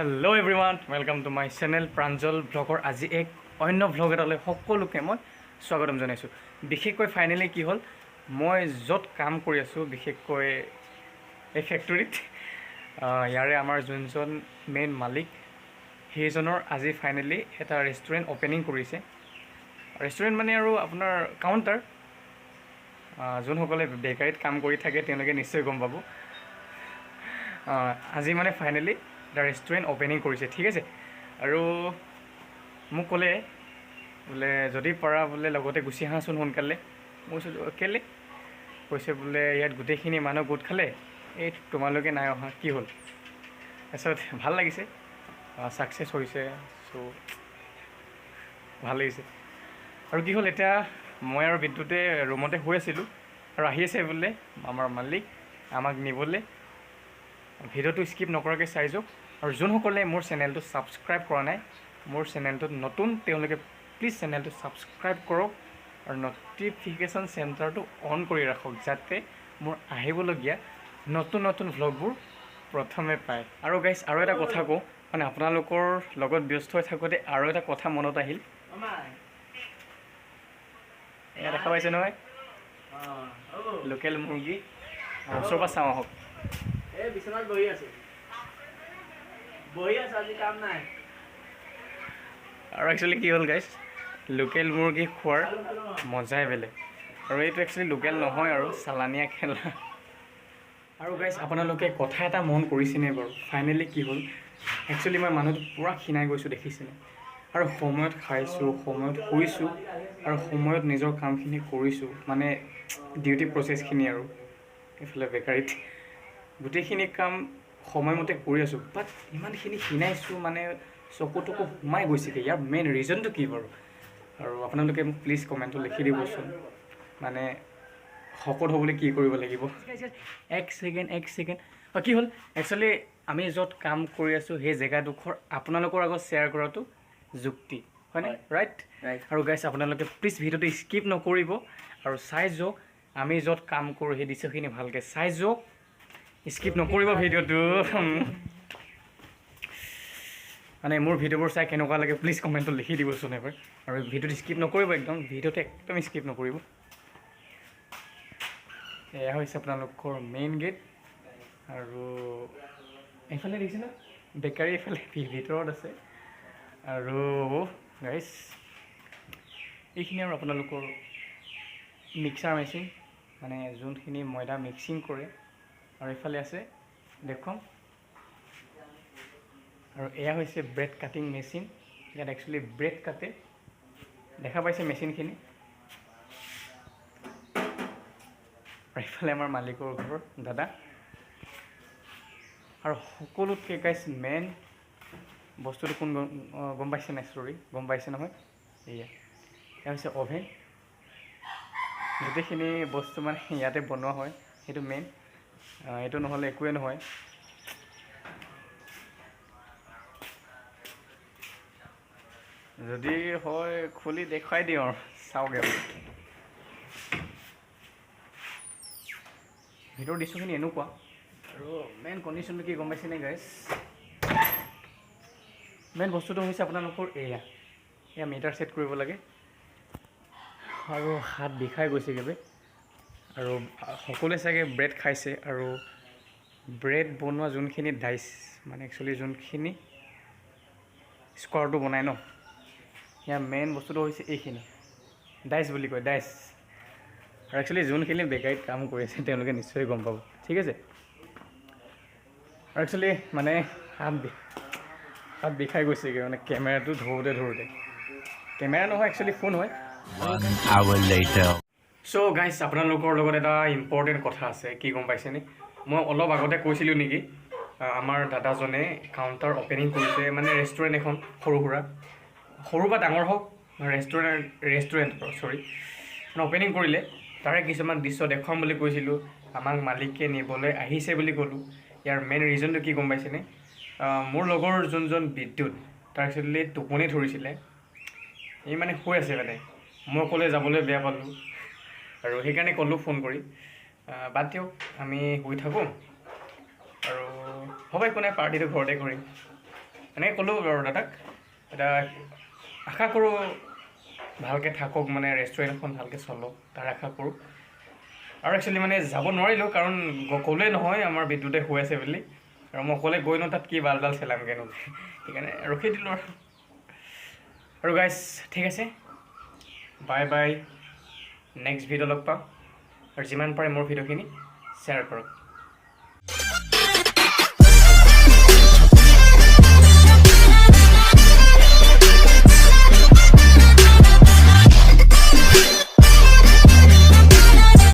Hello' everyone welcome to my channel Pranjal ব্লগৰ আজি এক অন্য ব্লগ এটালৈ সকলোকে মই স্বাগতম জনাইছোঁ। বিশেষকৈ ফাইনেলি কি হ'ল মই য'ত কাম কৰি আছোঁ বিশেষকৈ এই ফেক্টৰীত ইয়াৰে আমাৰ যোনজন মেইন মালিক সেইজনৰ আজি ফাইনেলি এটা ৰেষ্টুৰেণ্ট অ'পেনিং কৰিছে। ৰেষ্টুৰেণ্ট মানে আৰু আপোনাৰ কাউণ্টাৰ যোনসকলে বেকাৰীত কাম কৰি থাকে তেওঁলোকে নিশ্চয় গম পাব। আজি মানে ফাইনেলি এটা ৰেষ্টুৰেণ্ট অ'পেনিং কৰিছে ঠিক আছে? আৰু মোক ক'লে বোলে যদি পাৰা বোলে লগতে গুচি আহাচোন সোনকালে। মই কৈছোঁ কেলৈ? কৈছে বোলে ইয়াত গোটেইখিনি মানুহ গোট খালে এই তোমালোকে নাই অহা কি হ'ল? তাৰপিছত ভাল লাগিছে ছাকচেছ হৈছে চ' ভাল লাগিছে। আৰু কি হ'ল এতিয়া মই আৰু বিদ্যুতে ৰুমতে শুই আছিলোঁ আৰু আহি আছে বোলে আমাৰ মালিক আমাক নিবলৈ। ভিডিঅ'টো স্কিপ নকৰাকৈ চাই যাওক। আৰু যোনসকলে মোৰ চেনেলটো ছাবস্ক্ৰাইব কৰা নাই মোৰ চেনেলটোত নতুন তেওঁলোকে প্লিজ চেনেলটো ছাবস্ক্ৰাইব কৰক আৰু ন'টিফিকেশ্যন চেণ্টাৰটো অন কৰি ৰাখক যাতে মোৰ আহিবলগীয়া নতুন নতুন ভ্লগবোৰ প্ৰথমে পায়। আৰু গাইজ আৰু এটা কথা কওঁ মানে আপোনালোকৰ লগত ব্যস্ত হৈ থাকোঁতে আৰু এটা কথা মনত আহিল। এয়া দেখা পাইছে নহয়? লোকেল মুৰ্গী। ওচৰৰ পৰা চাওঁ আহক। এই বিচনাত বহি আছো বহি আছো আজি কাম নাই আৰু একচুৱেলি কি হ'ল গাইজ লোকেল মুৰ্গী খোৱাৰ মজাই বেলেগ। আৰু এইটো একচুৱেলি লোকেল নহয় আৰু চালানীয়া খেলা। আৰু গাইজ আপোনালোকে কথা এটা মন কৰিছেনে বাৰু? ফাইনেলি কি হ'ল? একচুৱেলি মই মানুহটো পূৰা ক্ষীণাই গৈছোঁ দেখিছেনে? আৰু সময়ত খাইছোঁ সময়ত শুইছোঁ আৰু সময়ত নিজৰ কামখিনি কৰিছোঁ। মানে ডিউটি প্ৰচেছখিনি আৰু এইফালে বেকাৰীত। গোটেইখিনি কাম সময়মতে কৰি আছোঁ বাট ইমানখিনি ক্ষীণাইছোঁ মানে চকু টকু সোমাই গৈছেগৈ। ইয়াৰ মেইন ৰিজনটো কি বাৰু? আৰু আপোনালোকে মোক প্লিজ কমেণ্টত লিখি দিবচোন। মানে শকত হ'বলৈ কি কৰিব লাগিব? এক ছেকেণ্ড এক ছেকেণ্ড। অঁ কি হ'ল? একচুৱেলি আমি য'ত কাম কৰি আছোঁ সেই জেগাডোখৰ আপোনালোকৰ আগত শ্বেয়াৰ কৰাটো যুক্তি। হয়নে? হয়। ৰাইট. আৰু গাইছ আপোনালোকে প্লিজ ভিডিঅ'টো স্কিপ নকৰিব। আৰু চাই যাওক আমি য'ত কাম কৰোঁ সেই দৃশ্যখিনি ভালকৈ চাই যাওক। স্কিপ নকৰিব ভিডিঅ'টো। মানে মোৰ ভিডিঅ'বোৰ চাই কেনেকুৱা লাগে প্লিজ কমেণ্টত লিখি দিবচোন এবাৰ। আৰু ভিডিঅ'টো স্কিপ নকৰিব একদম, ভিডিঅ'টো একদম স্কিপ নকৰিব। এয়া হৈছে আপোনালোকৰ মেইন গেট আৰু এইফালে দেখিছে ন? বেকাৰী এইফালে ভিতৰত আছে। আৰু গাইছ এইখিনি আৰু আপোনালোকৰ মিক্সাৰ মেচিন মানে যোনখিনি ময়দা মিক্সিং কৰে। আৰু এইফালে আছে দেখুৱাম আৰু এয়া হৈছে ব্ৰেড কাটিং মেচিন ইয়াত একচুৱেলি ব্ৰেড কাটে দেখা পাইছে মেচিনখিনি আৰু এইফালে আমাৰ মালিকৰ ঘৰ, দাদা। আৰু সকলোতকৈ গাইছ মেইন বস্তুটো কোন গম পাইছে নাই? চৰি গম পাইছে নহয়। এয়া। এয়া হৈছে অ'ভেন গোটেইখিনি বস্তু মানে ইয়াতে বনোৱা হয়। সেইটো মেইন এইটো নহ'লে একোৱে নহয়। যদি হয় খুলি দেখুৱাই দিওঁ আৰু চাওঁগৈ। ভিতৰৰ দৃশ্যখিনি এনেকুৱা। আৰু মেইন কণ্ডিশ্যনটো কি গম পাইছেনে গাইজ মেইন বস্তুটো হৈছে আপোনালোকৰ এয়া এয়া মিটাৰ ছেট কৰিব লাগে। আৰু হাত বিষাই গৈছেগৈ আৰু সকলোৱে চাগে ব্ৰেড খাইছে আৰু ব্ৰেড বনোৱা যোনখিনি ডাইচ মানে একচুৱেলি যোনখিনি স্কোৱাৰটো বনাই ন ইয়াৰ মেইন বস্তুটো হৈছে এইখিনি। ডাইচ বুলি কয় ডাইচ আৰু একচুৱেলি যোনখিনি বেকাৰীত কাম কৰি আছে তেওঁলোকে নিশ্চয় গম পাব। ঠিক আছে? আৰু একচুৱেলি মানে হাত হাত বিষাই গৈছেগৈ মানে কেমেৰাটো ধৰোঁতে ধৰোঁতে কেমেৰা নহয় একচুৱেলি ফোন হয়. চ' গাইজ আপোনালোকৰ লগত এটা ইম্পৰ্টেণ্ট কথা আছে। কি গম পাইছেনে? মই অলপ আগতে কৈছিলোঁ নেকি? আমাৰ দাদাজনে কাউণ্টাৰ অ'পেনিং কৰিছে মানে ৰেষ্টুৰেণ্ট এখন সৰু সুৰা সৰু বা ডাঙৰ হওক ৰেষ্টুৰেণ্ট ৰেষ্টুৰেণ্ট চৰি অ'পেনিং কৰিলে। তাৰে কিছুমান দৃশ্য দেখুৱাম বুলি কৈছিলোঁ। আমাক মালিকে নিবলৈ আহিছে বুলি ক'লোঁ। ইয়াৰ মেইন ৰিজনটো কি গম পাইছেনে? মোৰ লগৰ যোনজন বিদ্যুৎ তাৰ একচুৱেলি টোপনি ধৰিছিলে। সি মানে শুই আছে মানে। মই অকলে যাবলৈ বেয়া পালোঁ। আৰু সেইকাৰণে ক'লোঁ ফোন কৰি। বাদ দিয়ক আমি শুই থাকোঁ। আৰু হ'ব একো নাই পাৰ্টিটো ঘৰতে কৰিম। এনেকৈ ক'লোঁ আৰু দাদাক এতিয়া আশা কৰোঁ ভালকৈ থাকক মানে ৰেষ্টুৰেণ্টখন ভালকৈ চলক তাৰ আশা কৰোঁ। আৰু একচুৱেলি মানে যাব নোৱাৰিলোঁ কাৰণ গ- ক'লোৱেই নহয় আমাৰ বিদ্যুতে হৈ আছে বুলি। আৰু মই অকলে গৈনো তাত কি বালডাল চেলামগৈনো সেইকাৰণে ৰখি দিলোঁ আৰু। আৰু গাইজ ঠিক আছে। বাই বাই নেক্সট ভিডিঅ' লগ পাম। আৰু যিমান পাৰে মোৰ ভিডিঅ'খিনি শ্বেয়াৰ কৰক।